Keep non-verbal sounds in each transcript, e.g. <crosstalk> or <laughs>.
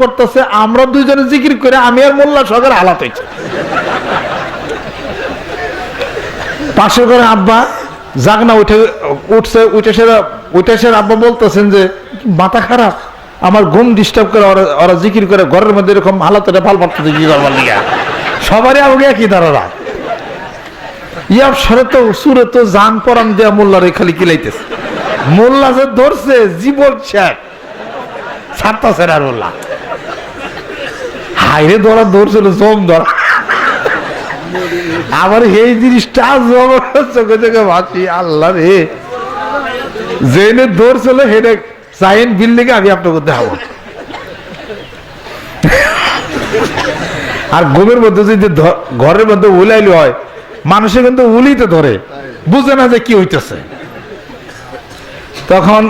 করতেছে, আমরা দুইজনে জিকির করে আমি আর মোল্লা সগের হালাত হয়েছে। পাশে করে আব্বা যাক না উঠে, উঠছে, উঠে সে উঠে সে আব্বা বলতেছেন যে, মাথা খারাপ, আমার ঘুম ডিস্টার্ব করে ওরা জিকির করে, ঘরের মধ্যে এরকম হালাত এটা ভালো পারতেছে কি করবার লিগা। সবারই আমাকে একই ধারণা। ইয়ার সরে তো, সুরে তো জান পরাম দেয়া মোল্লারে খালি কিলাইতেছে। মোল্লা যে ধরছে, জীবন শেখ ছাড়তাছে না মোল্লা। হাইরে ধরা ধরছিল জম ধরা। আবার এই জিনিসটা চোখে চোখে ভাবছি আল্লাহ রে। জেনে ধরছিল হেনে সাইন বিল্ডিং আমি আপনাকে দেখাবো আর ঘুমের মধ্যে যদি ঘরের মধ্যে উলাইলি হয়, মানুষে কিন্তু উলিতে ধরে, বুঝে না যে কি হইতেছে। তখন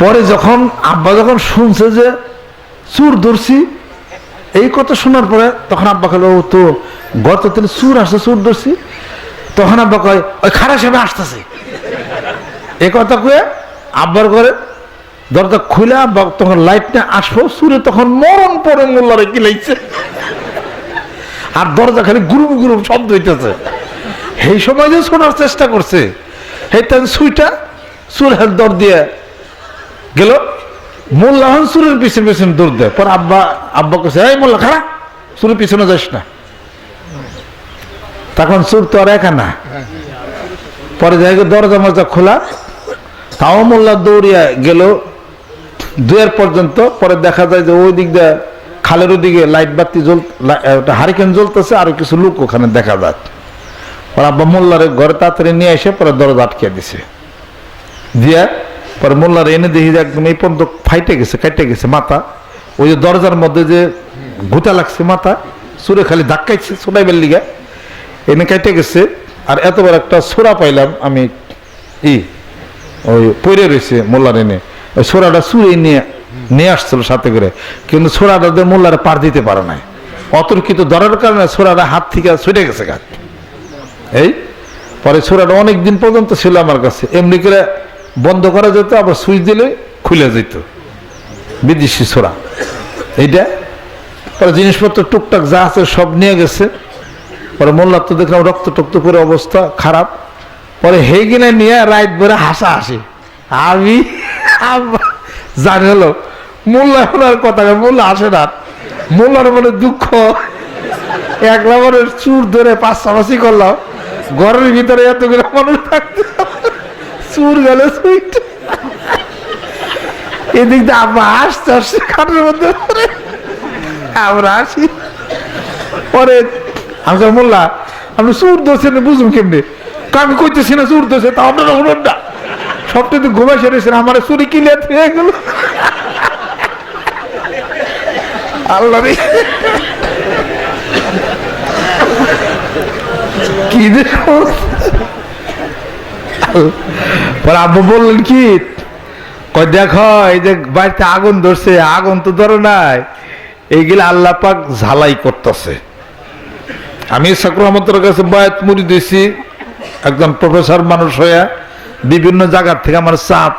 পরে যখন আব্বা যখন শুনছে যে চুর ধরছি, এই কথা শোনার পরে তখন আব্বা ও তো গত দিন চুর আসছে, চুর ধরছি। তখন আব্বা কয়, ওই খারাপ হিসেবে আসতেছে। এ কথা কয়ে আব্বার ঘরে দরজা খুলে আব্বা তখন লাইট নিয়ে আসব সুরে তখন মরণ পরে মোল্লারে কি লাগছে আর দরজা খালি গুরুম গুরুম শব্দ হইতেছে। সেই সময় যে শোনার চেষ্টা করছে, সেই তখন সুইটা হেল দর দিয়ে গেল, মোল্লা হন সুরের পিছনে পিছনে দৌড় দেয়। পর আব্বা আব্বা কাছে এই মোল্লা খারাপ সুরের পিছনে যাস না। তখন সুর তো আর একা না। পরে যাই দরজা মরজা খোলা, তাও মোল্লা দৌড়িয়া গেল। দুয়ের পর্যন্ত, পরে দেখা যায় যে ওই দিক দিয়ে খালের ওদিকে লাইট বাতি জ্বল হারিকেন জ্বলতেছে, আর কিছু লোক ওখানে দেখা যায়। পরে আব্বা মোল্লারে ঘরে তাড়াতাড়ি নিয়ে এসে পরে দরজা আটকে দিছে। দিয়া পরে মোল্লার এনে দেখি যে একদম এই পর্যন্ত ফাইটে গেছে কাটে গেছে মাথা। ওই যে দরজার মধ্যে যে ঘুটা লাগছে মাথা, সুরে খালি ধাক্কাইছে সোনাইবের লিগা। এনে কেটে গেছে, আর এত বড় একটা সোরা পাইলাম আমি, ই, ওই পইরে রয়েছে মোল্লার এনে। ওই সোরাটা সুরে নিয়ে নিয়ে আসছিল সাথে করে। কিন্তু সোরাটা মোল্লারে পার দিতে পারে নাই। অতর্কিত ধরার কারণে সোরাটা হাত থেকে ছুটে গেছে গাছ এই, পরে সোরাটা অনেক দিন পর্যন্ত ছিল আমার কাছে। এমনি করে বন্ধ করা যেত, আবার সুইচ দিলে খুলে যেত। বিদেশি ছোড়া। এইটা? পরে জিনিসপত্র টুকটাক যা আছে সব নিয়ে গেছে। পরে মোল্লার তো দেখলাম রক্ত টক্ত করে অবস্থা খারাপ। পরে হেগিনে নিয়ে রাইট ভরে হাসা হাসি আমি জানি হলো, মোল্লা এখন আর কথা মোল্লা আসে না। মোল্লার মনে দুঃখ। এক নম্বরের চুর ধরে পাশাপাশি করলাম। ঘরের ভিতরে এতগুলো মানুষ থাকতে। চুর গেল, সুইট। এদিক দিয়ে আসতে খাটের মধ্যে আমরা পরে আমি মোল্লা, আপনি চুর ধরছেন বুঝুন কেমনি? আমি কইতেছি না চুর ধরছে, তা আপনারা না। তো ঘুমাই সেরেছেন আমার চুরি ক্লিয়ার হয়ে গেল। আল্লাহ। কি যে পরে আব্বু বললেন, কি? দেখো, এই যে বাড়িতে আগুন ধরছে, আগুন তো ধরো নাই। এইগুলো আল্লাহ পাক ঝালাই করতেছে। আমি সাকরহমতের কাছে বয়াত মুড়ি দিয়েছি একজন প্রফেসর মানুষ হইয়া, বিভিন্ন জায়গার থেকে আমার চাপ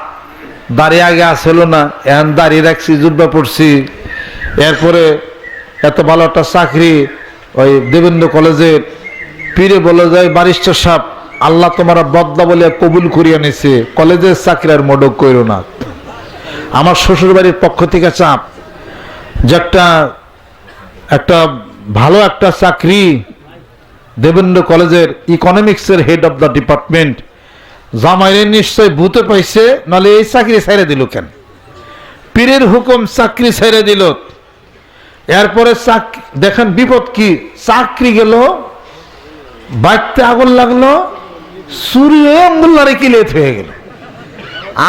দাঁড়িয়ে আগে আসলো না, এখন দাঁড়িয়ে রাখছি, জুব্বা পড়ছি। এরপরে এত ভালো একটা চাকরি ওই দেবেন্দ্র কলেজের পীরে বলে যায়, বারিস্টার সাহেব। আল্লাহ তোমার বদলা বলে কবুল করিয়া নিছে। কলেজের চাকরি আর মোডক কইরো না। আমার শ্বশুর বাড়ির পক্ষ থেকে চাপ যে একটা একটা ভালো একটা চাকরি দেবেন্দ্র কলেজের ইকোনমিক্সের হেড অফ দ্য ডিপার্টমেন্ট জামাইরে নিশ্চয় ভূতে পাইছে, নাহলে এই চাকরি ছেড়ে দিল কেন? পীরের হুকুম চাকরি ছেড়ে দিল। এরপরে চাক- দেখেন বিপদ কি? চাকরি গেল বাড়তে আগুন লাগল সুরিয়ে মোল্লারে কিলেত হয়ে গেল।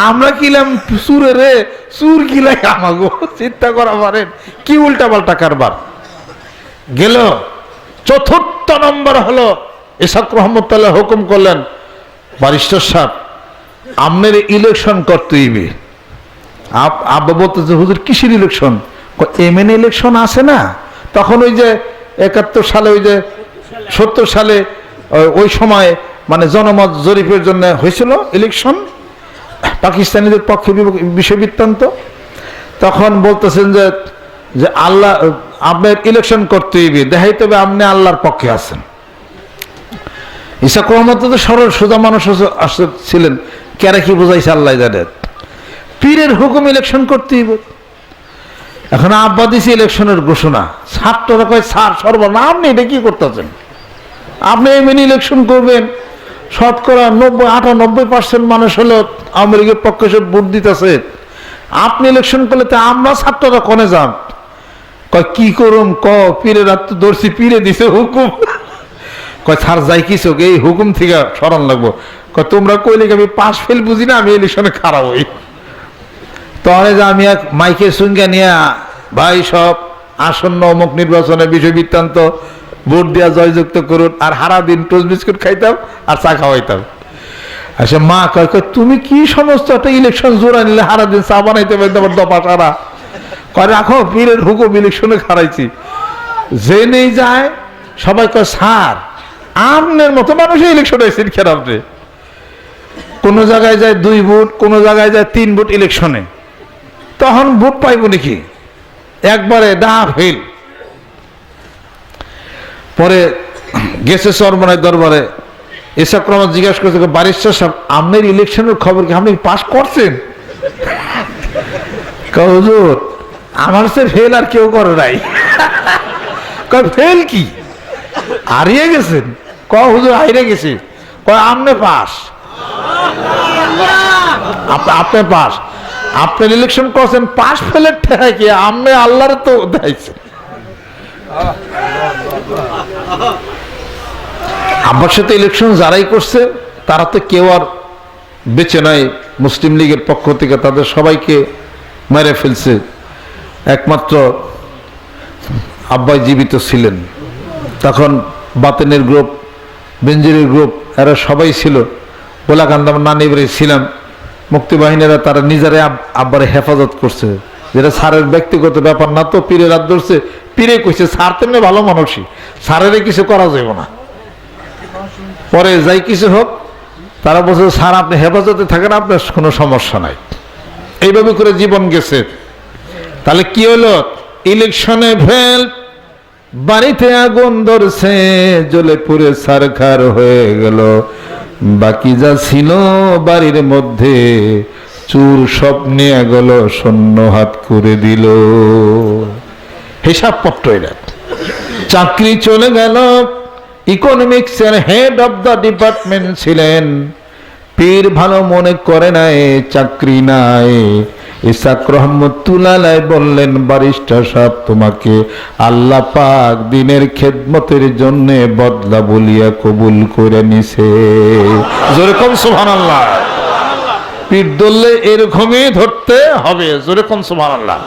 আমরা কিলাম সুরে রে, সুর কিলাই আমাগো, চিন্তা করা পারেন, কি উল্টা পাল্টা কারবার। গেল, চতুর্থ নম্বর হলো ইসাক রহমতাল্লাহ হুকুম করলেন বারিস্টার সাহেব আমনের ইলেকশন করতে হইবে আব্বা বলতেছে হুজুর, কিসের ইলেকশন এমএন ইলেকশন আছে না? তখন ওই যে একাত্তর সালে, ওই যে সত্তর সালে, ওই সময় মানে জনমত জরিপের জন্য হয়েছিল ইলেকশন পাকিস্তানিদের পক্ষে বিষয় বৃত্তান্ত। তখন বলতেছেন যে যে আল্লাহ, আপনার ইলেকশন করতে হইবে, দেখাইতে হবে আপনি আল্লাহর পক্ষে আছেন। ইসাক রহমত তো সরল, সোজা মানুষ ছিলেন। কেরা কি বোঝাইছে আল্লাহ জানেন পীরের হুকুম ইলেকশন করতে হইবে। এখন আব্বা দিছে ইলেকশনের ঘোষণা। ছাত্ররা কয়, স্যার সর্বনা আপনি এটা কি করতেছেন? আপনি এমনি ইলেকশন করবেন। শতকরা নব্বই, আটানব্বই পার্সেন্ট মানুষ হলো আমেরিকার পক্ষে সব ভোট দিতেছে। আপনি ইলেকশন করলে তো আমরা ছাত্ররা কনে যান কয়, কি করুম? ক পীরে রাত দর্শি পীরে দিছে হুকুম। কয় ছাড় যাই কিছু এই হুকুম থেকে স্মরণ লাগবো। কয়, তোমরা কইলে কি আমি পাশ ফেল বুঝি না, আমি ইলেকশনে খারাপ হই? তখন যে আমি এক মাইকের সঙ্গে নিয়ে ভাই সব আসন্ন অমুক নির্বাচনে বিষয় বৃত্তান্ত ভোট দিয়া জয়যুক্ত করুন, আর হারা দিন টোস্ট বিস্কুট খাইতাম আর চা খাওয়াইতাম। আচ্ছা মা কয় তুমি কি সমস্ত একটা ইলেকশন জোড়া নিলে হারা দিন চা বানাইতে পারতে আমার দপা সারা? কয়, রাখো, পীরের হুকুম ইলেকশনে খারাইছি যে নেই যায়, সবাই কয়, স্যার, আমনের মতো মানুষ ইলেকশন কেন আপনি? কোনো জায়গায় যায় দুই ভোট কোনো জায়গায় যায় তিন ভোট ইলেকশনে তখন ভোট পাইব নাকি? একবারে ডা ফেল পরে গেছে সরমনের দরবারে। এসব ক্রম জিজ্ঞাসা করছে বারিস্টার সাহেব, আপনার ইলেকশনের খবর কি? আপনি পাস করছেন? হুজুর, আমার সে ফেল আর কেউ করে নাই। ফেল কি? হারিয়ে গেছেন। ক হুজুর, হারিয়ে গেছে। কয় আমনে পাস আপ- আপনি পাস আপনার ইলেকশন করছেন পাস ফেলের ঠেকা আপনি আল্লাহর তো দেখাইছে আব্বার সাথে ইলেকশন যারাই করছে, তারা তো কেউ আর বেঁচে নাই। মুসলিম লীগের পক্ষ থেকে তাদের সবাইকে মেরে ফেলছে। একমাত্র আব্বাই জীবিত ছিলেন। তখন বাতেনের গ্রুপ বেঞ্জিরের গ্রুপ এরা সবাই ছিল। গোলাকান্দ আমার নানি বাড়ি ছিলাম। মুক্তিবাহিনীরা তারা নিজেরাই আব্বারে হেফাজত করছে। যেটা স্যারের ব্যক্তিগত ব্যাপার না তো, পীরের রাত ধরছে। পীরে কইছে, স্যার তেমনি ভালো মানুষই স্যারের কিছু করা যাবে না। পরে যাই কিছু হোক, তারা বলছে, স্যার, আপনি হেফাজতে থাকেন, আপনার কোনো সমস্যা নাই। এইভাবে করে জীবন গেছে। তাহলে কি হলো? ইলেকশনে ফেল, বাড়িতে আগুন ধরছে, জ্বলে পুরে সারখার হয়ে গেল। বাকি যা ছিল বাড়ির মধ্যে চুর সব নিয়ে গেল শূন্য হাত করে দিল। হিসাব পত্র এরা। চাকরি চলে গেল ইকোনমিক্সের হেড অফ দ্য ডিপার্টমেন্ট ছিলেন। পীর ভালো মনে করে নাই, চাকরি নাই। ইসাক রহমতুল্লাহ বললেন, বারিস্টার সাহেব, তোমাকে আল্লাহ পাক দিনের খেদমতের জন্য বদলা বলিয়া কবুল করে নিছে। যেরকম সুহান আল্লাহ পীর ধরলে এরকমই ধরতে হবে। যেরকম সুহান আল্লাহ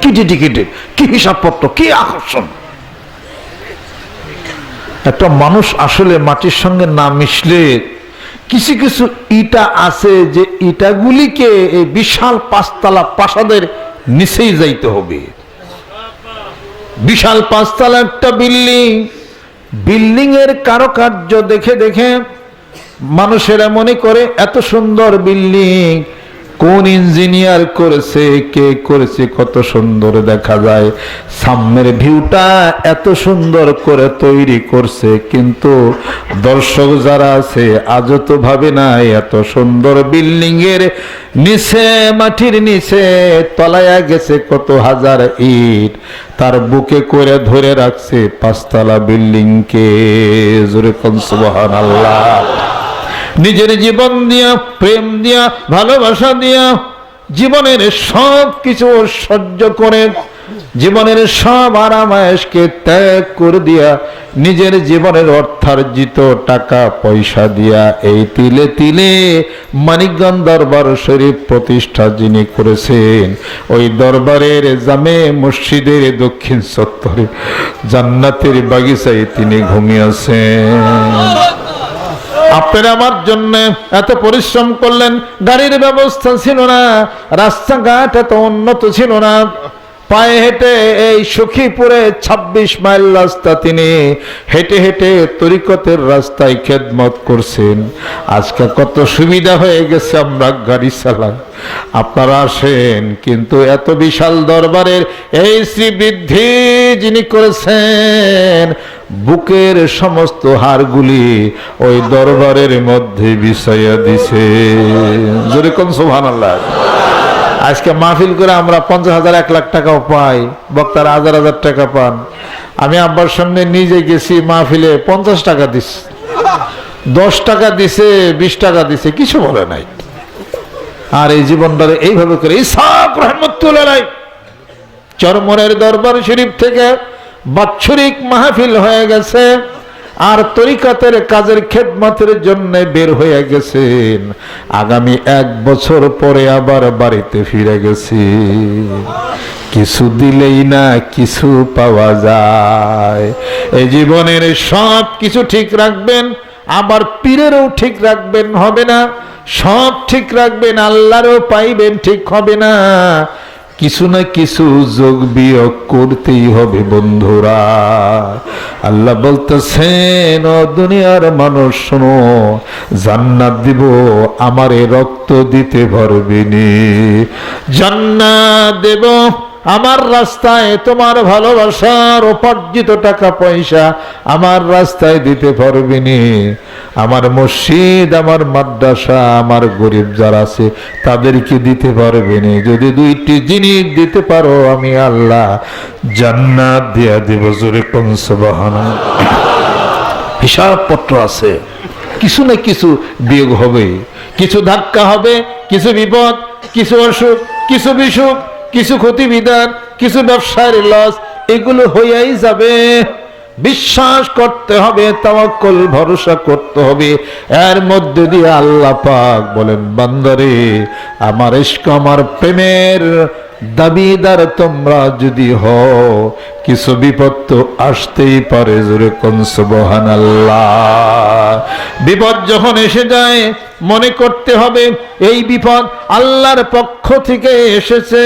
কিটি টিকিটে কি হিসাবপত্র, কি আকর্ষণ। একটা মানুষ আসলে মাটির সঙ্গে না মিশলে কিছু কিছু ইটা আছে যে ইটাগুলিকে এই বিশাল পাঁচতলা প্রাসাদের নিচেই যাইতে হবে। বিশাল পাঁচতলা একটা বিল্ডিং। বিল্ডিং এর কারুকার্য দেখে দেখে মানুষেরা মনে করে, এত সুন্দর বিল্ডিং, কোন ইঞ্জিনিয়ার করেছে, কে করেছে, কত সুন্দর দেখা যায়। সামনের ভিউটা এত সুন্দর করে তৈরি করছে, কিন্তু দর্শক যারা আছে, আজও তো ভাবে না, এত সুন্দর বিল্ডিং এর নিচে, মাটির নিচে, তলায়া গেছে কত হাজার ইট। তার বুকে করে ধরে রাখছে পাঁচতলা বিল্ডিং কে জোরে কোন, সুবহানাল্লাহ। নিজের জীবন দিয়া, প্রেম দিয়া, ভালোবাসা দিয়া জীবনের সব কিছু সহ্য করে, জীবনের সব আরামায়েশকে ত্যাগ করে দিয়া নিজের জীবনের অর্থার্জিত টাকা, পয়সা দিয়া এই তিলে তিলে মানিকগঞ্জ দরবার শরীফ প্রতিষ্ঠা যিনি করেছেন, ওই দরবারের জামে মসজিদের দক্ষিণ চত্বরে জান্নাতের বাগিচায় তিনি ঘুমিয়েছেন আপনারা আমার জন্য এত পরিশ্রম করলেন, গাড়ির ব্যবস্থা ছিল না, রাস্তাঘাট এত উন্নত ছিল না। পায়ে হেঁটে এই সখীপুরে ২৬ মাইল রাস্তা তিনি হেঁটে হেঁটে তরিকতের রাস্তায় খেদমত করছেন। আজকে কত সুবিধা হয়ে গেছে আমরা গাড়ি চালাই আপনারা আসেন, কিন্তু এত বিশাল দরবারের এই শ্রী বৃদ্ধি যিনি করেছেন, বুকের সমস্ত হারগুলি ওই দরবারের মধ্যে বিষয়া দিছে। যেরকম সোভান আল্লাহ আজকে মাহফিল করে আমরা পঞ্চাশ হাজার, এক লাখ টাকাও পাই। বক্তার হাজার হাজার টাকা পান। আমি আব্বার সামনে নিজে গেছি মাহফিলে পঞ্চাশ টাকা দিছি। দশ টাকা দিছে, বিশ টাকা দিছে, কিছু বলে নাই। আর এই জীবনটারে এইভাবে করে ইসাক রহমতুল্লাহ। চরমনের দরবার শরীফ থেকে বাৎসরিক মাহফিল হয়ে গেছে। আর তরিকাতের কাজের খেদমতের জন্য বের হয়ে গেছেন। আগামী এক বছর পরে আবার বাড়িতে ফিরে গেছি। কিছু দিলেই না কিছু পাওয়া যায়। এই জীবনের সব কিছু ঠিক রাখবেন, আবার পীরেরও ঠিক রাখবেন হবে না। সব ঠিক রাখবেন, আল্লাহরও পাইবেন ঠিক হবে না। কিছু না কিছু যোগ বিয়োগ করতেই হবে বন্ধুরা। আল্লাহ বলতেছেন দুনিয়ার মানুষ, শোনো, জান্নাত দিব, আমারে রক্ত দিতে পারবিনি জান্নাত দেব আমার রাস্তায় তোমার ভালোবাসার উপার্জিত টাকা পয়সা আমার রাস্তায় দিতে পারবিনি আমার মসজিদ, আমার মাদ্রাসা, আমার গরিব যারা আছে, তাদেরকে দিতে পারবিনি যদি দুইটি জিনিস দিতে পারো আমি আল্লাহ জান্নাত দিয়া দিব। জোরে কোন সুবহান হিসাবপত্র আছে। কিছু না কিছু বিয়োগ হবে কিছু ধাক্কা হবে, কিছু বিপদ, কিছু অসুখ, কিছু বিসুখ কিছু ক্ষতিবিধান কিছু ব্যবসায়ের লস এগুলো হইয়াই যাবে। বিশ্বাস করতে হবে, তাওয়াক্কুল, ভরসা করতে হবে। এর মধ্যে দিয়ে আল্লাহ পাক বলেন, বান্দারে, আমার ইশক, আমার প্রেমের দাবিদার তোমরা যদি হও, কিছু বিপদ তো আসতেই পারে জোরে কোন সুবহানাল্লাহ। বিপদ যখন এসে যায়, মনে করতে হবে, এই বিপদ আল্লাহর পক্ষ থেকে এসেছে।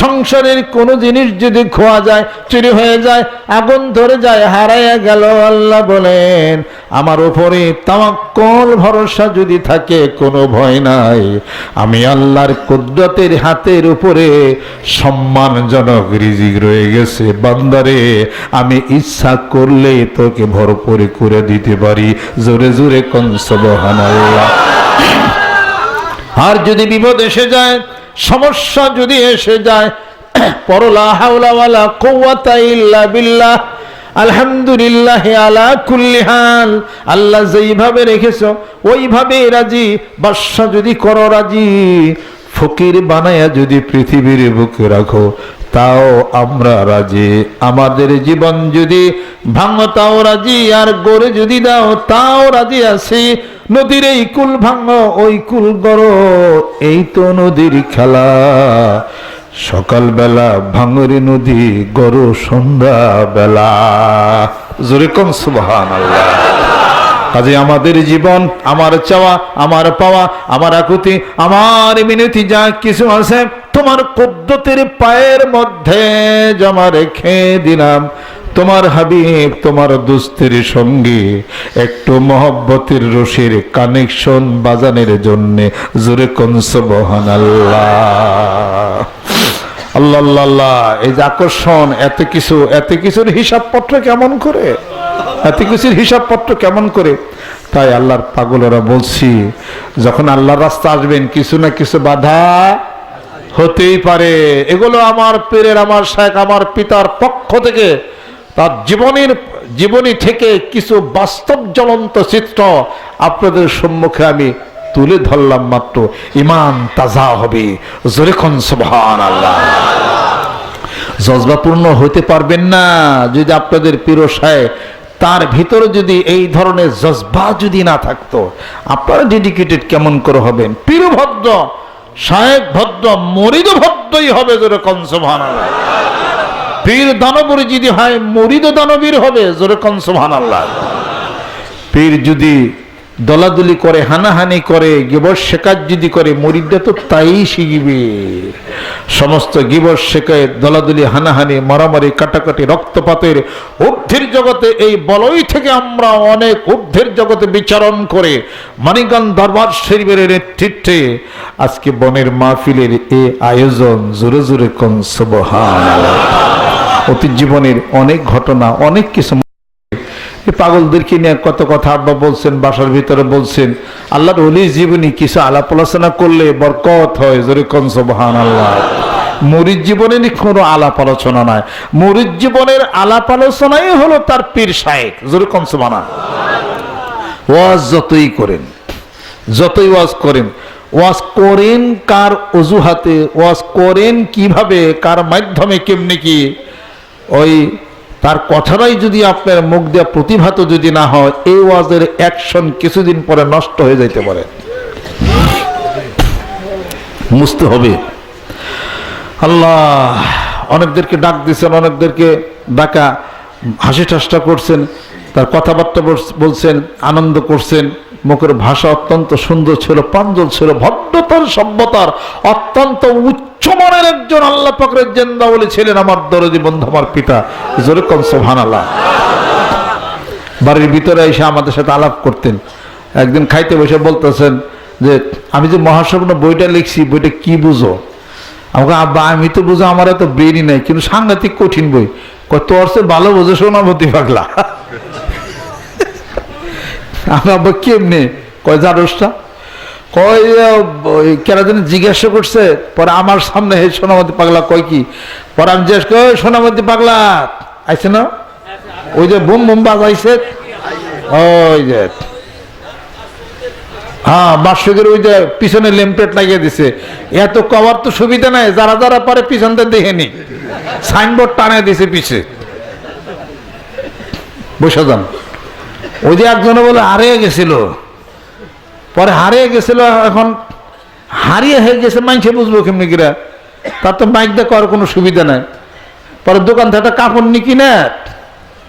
সংসারের কোনো জিনিস যদি খোয়া যায়, চুরি হয়ে যায়, আগুন ধরে যায়, হারাইয়া গেল, আল্লাহ বলেন, আমার উপরে তামাক্কল ভরসা যদি থাকে, কোনো ভয় নাই। আমি আল্লাহর কুদরতের হাতের উপরে সম্মানজনক রিজিক রয়ে গেছে। বান্দারে, আমি ইচ্ছা করলে তোকে ভরপুর করে দিতে পারি। জোরে জোরে কনসবহান আর যদি বিপদ এসে যায় সমস্যা যদি এসে যায় <clears throat> পরলা হাওলাওয়ালা কৌয়াতা ইল্লা বিল্লাহ। আলহামদুলিল্লাহ আলা কুল্লিহাল আল্লাহ যেইভাবে রেখেছো ওইভাবে রাজি। বাদশা যদি করো রাজি, ফকির বানায়া যদি পৃথিবীর বুকে রাখো, তাও আমরা রাজি। আমাদের জীবন যদি ভাঙো, তাও রাজি। আর গড়ে যদি দাও, তাও রাজি আছি। নদীর এই কুল ভাঙো, ওই কুল গড়ো। এই তো নদীর খেলা। সকালবেলা ভাঙরে নদী গড়ো সন্ধ্যা বেলা জোরে কম সুবহান কাজে আমাদের জীবন, আমার চাওয়া, আমার পাওয়া, আমার আকুতি, আমার মিনতি, যা কিছু আছে তোমার কুদ্দতের পায়ের মধ্যে জমা রেখে দিলাম। তোমার হাবিব, তোমার দুস্তের সঙ্গে, একটু মহব্বতের রশির কানেকশন বাজানের জন্য। জোরে কনসবহান আল্লাহ আল্লাহ আল্লাহ এই যে আকর্ষণ, এত কিছু, এত কিছুর হিসাবপত্র কেমন করে? এত কিছুর হিসাবপত্র কেমন করে? তাই আল্লাহর পাগলরা বলছি, যখন আল্লাহর রাস্তা আসবেন, কিছু না কিছু বাধা হতেই পারে। এগুলো আমার পীরের, আমার শেখ আমার পিতার পক্ষ থেকে তার জীবনের, জীবনী থেকে কিছু বাস্তব জ্বলন্ত চিত্র আপনাদের সম্মুখে আমি তুলে ধরলাম মাত্র। ইমান তাজা হবে। জোরেখন সুবহান আল্লাহ জজবাপূর্ণ হতে পারবেন না যদি আপনাদের প্রিয় সাহেব, তার ভিতরে যদি এই ধরনের জজবা যদি না থাকতো, আপনারা ডেডিকেটেড কেমন করে হবেন? পীরভদ্র সাহেব ভদ্র মরিদ ভদ্রই হবে জোরে কনসভান পীর দানবর যদি হয় মরিদ দানবীর হবে জোরে কনসভান আল্লাহ পীর যদি দলাদলি করে, হানাহানি করে, গিবর শেখার যদি করে মরিদটা তো তাই শিখবে সমস্ত গিবর শেখায় দলাদলি, হানাহানি, মারামারি, কাটাকাটি, রক্তপাতের ঊর্ধ্বের জগতে এই বলয় থেকে আমরা অনেক ঊর্ধ্বের জগতে বিচারণ করে মানিকান দরবার শরীফের নেতৃত্বে আজকে বনের মাহফিলের এই আয়োজন জোরে জোরে কন, সুবহানাল্লাহ। অতীত জীবনের অনেক ঘটনা, অনেক কিছু এই পাগলদেরকে নিয়ে কত কথা আব্বা বলছেন, বাসার ভিতরে বলছেন। আল্লাহর অলি জীবনী কিছু আলাপ আলোচনা করলে বরকত হয়, জোরে কন সুবহান আল্লাহ মরিদ জীবনে কোনো আলাপ আলোচনা নাই। মরিদ জীবনের আলাপ আলোচনাই হলো তার পীর শায়েক জোরে কন সুবহান ওয়াজ যতই করেন, যতই ওয়াজ করেন ওয়াজ করেন কার অজুহাতে, ওয়াজ করেন কীভাবে, কার মাধ্যমে, কেমনি কি, ওই তার কথাটাই যদি আপনার মুখ দেওয়া প্রতিভাত যদি না হয়, এই ওয়াজের অ্যাকশন কিছুদিন পরে নষ্ট হয়ে যাইতে পারে। মুছতে হবে। আল্লাহ, অনেকদেরকে ডাক দিয়েছেন অনেকদেরকে ডাকা, হাসি ঠাসটা করছেন, তার কথাবার্তা বলছেন, আনন্দ করছেন। মুখের ভাষা অত্যন্ত সুন্দর ছিল প্রাঞ্জল ছিল, ভদ্রতার, সভ্যতার অত্যন্ত উচ্চমানের একজন আল্লাহ পাকরের জেন্দা বলে ছিলেন আমার দরদি বন্ধু, আমার পিতা। জোরে সোহান আল্লাহ বাড়ির ভিতরে এসে আমাদের সাথে আলাপ করতেন। একদিন খাইতে বসে বলতেছেন যে, আমি যে মহাস্বপ্ন বইটা লিখছি, বইটা কি বুঝো? আমাকে, আব্বা, আমি তো বুঝো, আমার এত ব্রেনই নাই, কিন্তু সাংঘাতিক কঠিন বই। তোর সে ভালো বোঝো সোনামতি পাগলা। <laughs> আমি আব্বা, কেমনে? কয় জারসটা কয় কেনা যেন জিজ্ঞাসা করছে, পরে আমার সামনে হে সোনামতি পাগলা কয় কি? পরে আমি জিজ্ঞেস কই সোনামতি পাগলা, আইছে না? ওই যে বুম বুম বাজাইছে। ওই যে। হ্যাঁ বার্ষিকের ওই যে পিছনে লেমপ্লেট লাগিয়ে দিছে। এত কভার তো সুবিধা নাই, যারা যারা পারে পিছনটা দেখেনি সাইনবোর্ড টানিয়ে দিছে পিছে। বসে যান। ওই যে একজনে বলে, আরে গেছিল। পরে হারিয়ে গেছিল, এখন হারিয়ে হয়ে গেছে মাইনসে বুঝব কেমনি কিরা তার তো মাইক দিয়ে করার কোনো সুবিধা নাই। পরে দোকান থেকে কাপড় নিকি কিনে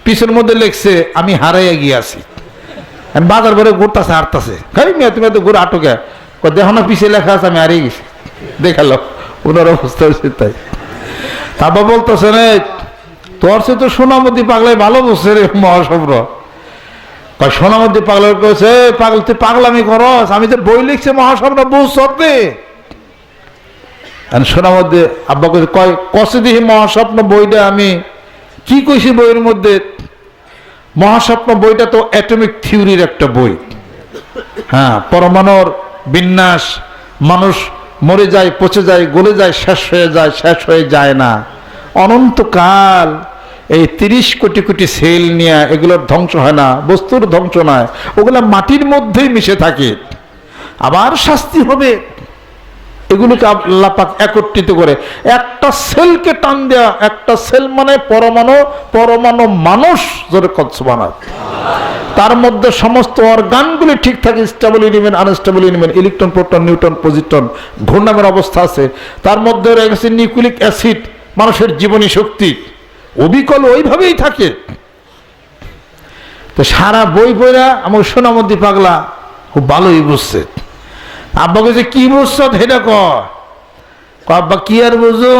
পিছের মধ্যে লেখছে, আমি হারাইয়া গিয়ে আমি বাজার করে ঘুরতেছে হারতাছে খাই মেয়ে, তুমি তো ঘুরে আটকে দেখো না পিছিয়ে লেখা আছে, আমি হারিয়ে গেছি। দেখাল, ওনার অবস্থা হচ্ছে তাই। তারপর বলতেছে তোর সে তো সোনামতি পাগলাই ভালো বসছে রে মহাসভ্র কয় সোনামতি পাগল "এই পাগল, তুই পাগলামি করস, আমি তো বই লিখছি মহাসভ্র বুঝ সত্যি সোনামধ্যে আব্বা কইছে, কয় কষে দিহি মহাস্বপ্ন বইটা? আমি, কি কইছি বইয়ের মধ্যে? মহাস্বপ্ন বইটা তো অ্যাটমিক থিওরির একটা বই। হ্যাঁ পরমাণুর বিন্যাস, মানুষ মরে যায়, পচে যায়, গলে যায়, শেষ হয়ে যায়, শেষ হয়ে যায় না। অনন্তকাল এই তিরিশ কোটি কোটি সেল নিয়ে এগুলোর ধ্বংস হয় না, বস্তুর ধ্বংস নয়, ওগুলো মাটির মধ্যেই মিশে থাকে। আবার শাস্তি হবে। এগুলোকে আল্লাহ পাক একত্রিত করে একটা সেলকে টান দেয়া, একটা সেল মানে পরমাণু পরমাণু মানুষ, জোরে কৎসবানা তার মধ্যে সমস্ত অর্গানগুলি ঠিক থাকে, stable element, unstable element, electron, proton neutron positron ঘূর্ণামের অবস্থা আছে। তার মধ্যে রয়ে গেছে নিউক্লিক অ্যাসিড, মানুষের জীবনী শক্তি। অবিকল ওইভাবেই থাকে। তো সারা বই পড়া আমার সোনামদ্দি পাগলা খুব ভালোই বুঝছে। আব্বাকে যে কি বুঝছ সেটা কর ক, আব্বা আর বুঝো?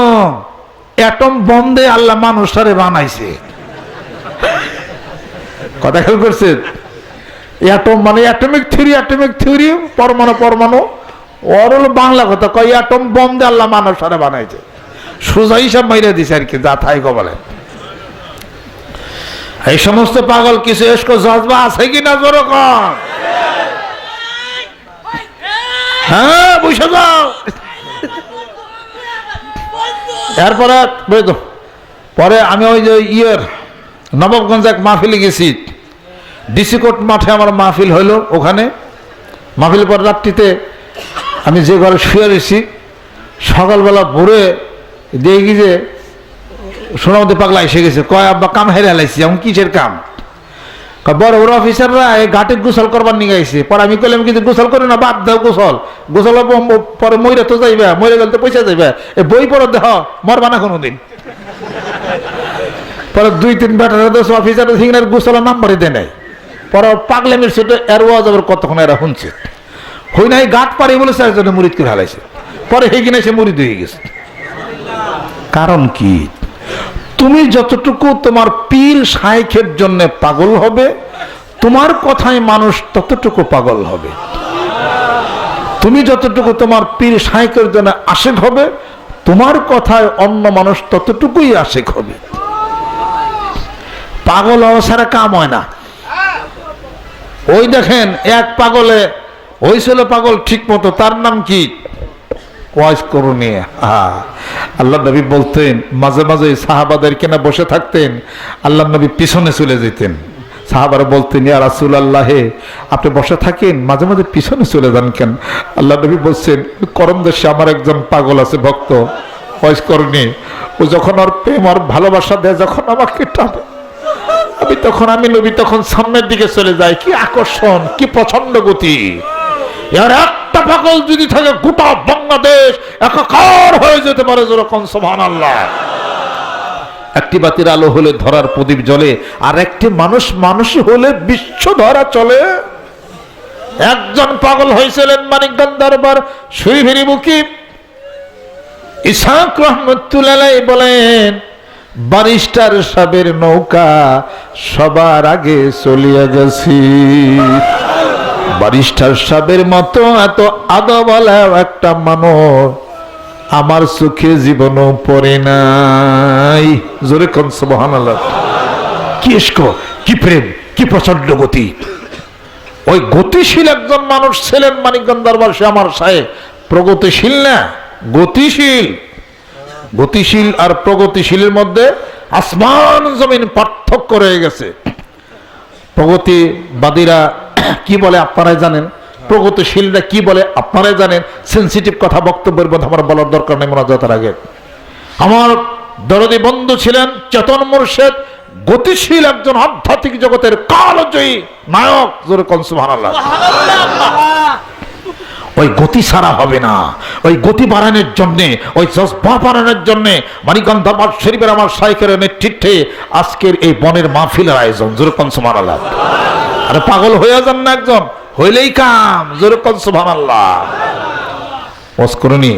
অ্যাটম দিয়ে আল্লাহ মানুষটারে বানাইছে। কথা খেয়াল করছে অ্যাটম মানে অ্যাটমিক থিওরি অ্যাটমিক থিওরি, পরমাণু পরমাণু। ওর হলো বাংলা কথা, কয় অ্যাটম বম দিয়ে আল্লাহ মানুষটারে বানাইছে। সোজা হিসাব মাইরে দিছে আর কি, যা থাই বলে এই সমস্ত পাগল কিছু এসকো জজবা আছে কিনা জোর হ্যাঁ বুঝে যাও। এরপরে পরে আমি ওই যে ইয়ের নবাবগঞ্জ এক মাহফিলে গেছি। ডিসি কোর্ট মাঠে আমার মাহফিল হইল ওখানে। মাহফিল পর রাত্রিতে আমি যে ঘরে শুয়ে রয়েছি, সকালবেলা ভোরে দেখি যে সোনামতি পাগলা এসে গেছে, কয়, আব্বা, কাম হেরে হেলাইছি এমন কিসের কাম? বড় বড় অফিসাররা এই ঘাটে গোসল করবার নিয়ে আইছে। পরে আমি কইলাম, কিন্তু গোসল করে না, বাদ দাও গোসল। গোসল পরে মইরা তো যাইবে, মইরা গেলে তো পয়সা যাইবে। এ বই পড়ো, দেহ, মরবা না কোনোদিন। পরে দুই, তিন বেটার দোষ অফিসার সিংহের গোসলের নাম্বারই দেয় নাই। পরে পাগলামের সেটা এর ওয়াজ আবার কতক্ষণ এরা শুনছে। হই নাই, গাঁট পাড়ি বলেছে, একজনে মুরিদ করে হালাইছে পরে হে কিনা সে মুরিদ হয়ে গেছে। কারণ কি? তুমি যতটুকু তোমার পীর শাইখের জন্য পাগল হবে, তোমার কথায় মানুষ ততটুকু পাগল হবে। তুমি যতটুকু তোমার পীর শাইখের জন্য আশেক হবে, তোমার কথায় অন্য মানুষ ততটুকুই আশেক হবে। পাগল হওয়া ছাড়া কাম হয় না। ওই দেখেন, এক পাগলে হয়েছিল পাগল ঠিক মতো তার নাম কি? ওয়াজ করুনি আল্লাহ নবী বলতেন, মাঝে মাঝে সাহাবাদের কেনা বসে থাকতেন, আল্লাহ নবী পিছনে চলে যেতেন। সাহাবারা বলতেন, ইয়া রাসুল আল্লাহে আপনি বসে থাকেন, মাঝে মাঝে পিছনে চলে যান কেন? আল্লাহ নবী বলছেন, করম দেশে আমার একজন পাগল আছে, ভক্ত, ওয়াজ করুনি ও যখন ওর প্রেম আর ভালোবাসা দেয়, যখন আমাকে টানে। আমি তখন, আমি নবী তখন সামনের দিকে চলে যাই। কি আকর্ষণ, কি প্রচণ্ড গতি। একটা পাগল যদি থাকে, গোটা বাংলাদেশ একাকার হয়ে যেতে পারে যেরকম সোহান আল্লাহ একটি বাতির আলো হলে ধরার প্রদীপ জ্বলে আর একটি মানুষ মানুষ হলে বিশ্ব ধরা চলে। একজন পাগল হয়েছিলেন মানিকগঞ্জ দরবার সুইভেরি মুখী। ইসাক রহমতুল্লাহ বলেন, বারিস্টার সাবের নৌকা সবার আগে চলিয়া গেছি। বারিস্টার সাবের মতো এত আদবলা একটা মানুষ। আমার চোখে জীবনও পড়ে নাই। জোরে কি ইস্ক কি প্রেম, কি প্রচণ্ড গতি। ওই গতিশীল একজন মানুষ ছিলেন মানিকগঞ্জ দরবার সে আমার সাহেব। প্রগতিশীল না, গতিশীল। গতিশীল আর প্রগতিশীলের মধ্যে আসমান জমিন পার্থক্য রয়ে গেছে। প্রগতিবাদীরা <laughs> কি বলে আপনারাই জানেন? প্রগতিশীলরা কি বলে আপনারাই জানেন? সেন্সিটিভ কথা বক্তব্যের মধ্যে আমার বলার দরকার নেই মোনাজাতের আগে। আমার দরদি বন্ধু ছিলেন চেতন মুর্শেদ গতিশীল একজন আধ্যাত্মিক জগতের কালজয়ী নায়ক। ওই গতি ছাড়া হবে না। ওই গতি বাড়ানোর জন্যে ওই জজবা বাড়ানোর জন্যে দরবার শরীফের আমার সাইকের নেতৃত্বে আজকের এই বনের মাহফিলের আয়োজন। জোরকন সুমান আল্লাহ আরে পাগল হয়ে যান না একজন। হইলেই কাম জোরকন সুমান আল্লাহ করুনি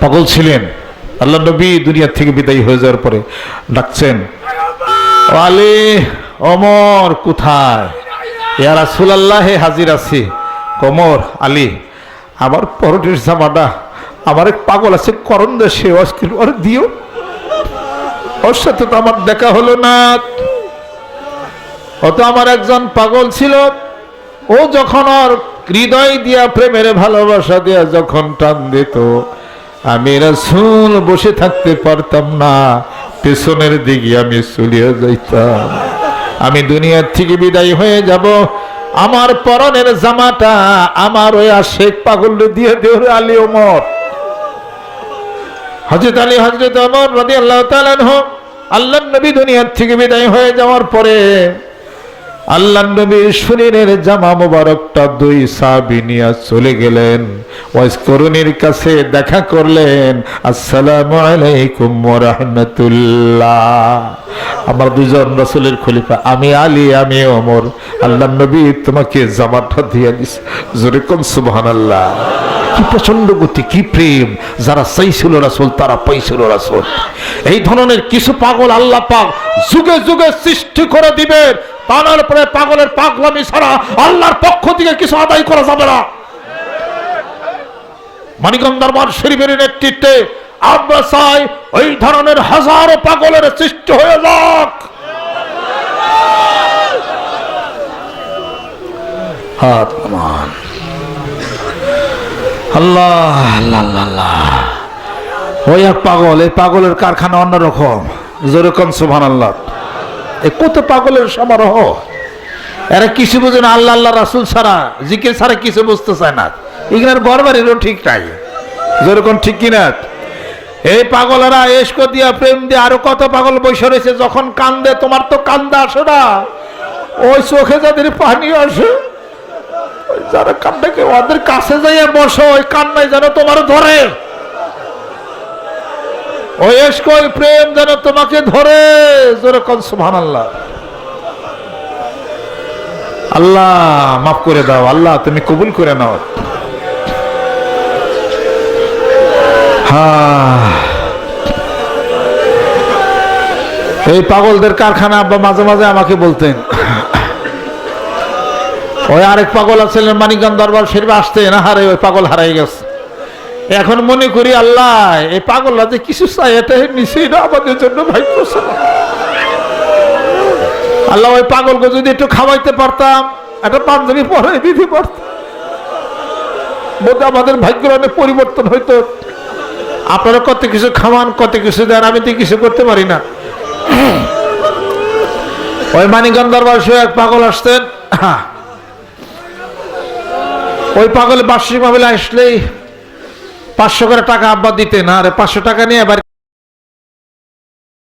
পাগল ছিলেন। আল্লাহ নবী দুনিয়া থেকে বিদায়ী হয়ে যাওয়ার পরে ডাকছেন আলী অমর কোথায়? ইয়া রাসূলুল্লাহে হাজির আছি। কমর, আলী, আমার পরটের জামাটা, আমার এক পাগল আছে, করণ দেশে অস্কিল ওর দিও? ওর সাথে তো আমার দেখা হলো না। ও তো আমার একজন পাগল ছিল, ও যখন ওর হৃদয় দিয়া, প্রেমের ভালোবাসা দিয়া যখন টান দিত, আমি রাসূল বসে থাকতে পারতাম না, পেছনের দিকে আমি চলিয়ে যাইতাম। আমি দুনিয়ার থেকে বিদায় হয়ে যাব, আমার পরনের জামাটা আমার ওই আশেক পাগল দিয়ে দেওরে আলী ওমর। হজরত আলী হজরত ওমর রবি আল্লাহ আল্লাহ নবী দুনিয়ার থেকে বিদায় হয়ে যাওয়ার পরে আল্লাহ নবীর শরীরের জামা মোবারকটা দুই সাবি নিয়ে চলে গেলেন। ওয়াইস করুণীর কাছে দেখা করলেন, আসসালামু আলাইকুম রাহমাতুল্লাহ। আমার দুজন রসুলের খলিফা, আমি আলী, আমি ওমর। আল্লাহ নবী তোমাকে জামাটা দিয়ে দিস জোরে কোন সুবহানাল্লাহ। কি প্রচণ্ড গতি, কি প্রেম। যারা চাইছিল রাসুল, তারা পাইছিল রাসুল। এই ধরনের কিছু পাগল আল্লাহ পাক যুগে যুগে সৃষ্টি করে দিবেন। তার পরে পাগলের পাগলামি ছাড়া আল্লাহর পক্ষ থেকে কিছু আদায় করা যাবে না। মানিকন দরবার শরীফের নেতৃত্বে আমরা চাই ওই ধরনের হাজারো পাগলের সৃষ্টি হয়ে যাক। হাত নামান আল্লাহ আল্লাহ ওই এক পাগল, এই পাগলের কারখানা অন্যরকম। যেরকম সুভান আল্লাহ এ কত পাগলের সমারোহ? এরা কিছু বোঝে না, আল্লাহ আল্লাহ, রাসুল ছাড়া, জিকির ছাড়া কিছু বুঝতে চায় না। এখানে গড়বাড়িরও ঠিক নাই। যেরকম ঠিক কিনা? এই পাগলেরা এসক দিয়া, প্রেম দিয়ে আরও কত পাগল বসে রয়েছে, যখন কান্দে, তোমার তো কান্দা আসে না। ওই চোখে যাদের পানি আসে যারা কান্দাকে ওদের কাছে যাইয়া বসো, ওই কান্নায় যেন তোমার ধরে। ওই প্রেম যেন তোমাকে ধরে। যেরকম সুহান আল্লাহ আল্লাহ, মাফ করে দাও, আল্লাহ, তুমি কবুল করে নাও। হ্যাঁ। এই পাগলদের কারখানা আব্বা মাঝে মাঝে আমাকে বলতেন। ওই আরেক পাগল আছিলেন মানিকগঞ্জ দরবার শরীফ আসতে, না হারে, ওই পাগল হারাই গেছে। এখন মনে করি, আল্লাহ, এই পাগলরা যে কিছু চাই এটা নিশ্চয়ই না আমাদের জন্য ভাগ্য। আল্লাহ, ওই পাগলকে যদি একটু খাওয়াইতে পারতাম, একটা পাঞ্জাবি পরে দিতে পারতাম বোধ আমাদের ভাগ্যের অনেক পরিবর্তন হইতো। আপনারা কত কিছু খাওয়ান, কত কিছু দেন, আমি তো কিছু করতে পারি না। ওই মানিকগঞ্জ দরবার শরীফে এক পাগল আসতেন। ওই পাগল বার্ষিক মামলা আসলেই পাঁচশো করে টাকা আব্বা দিতে না আরে পাঁচশো টাকা নিয়ে এবার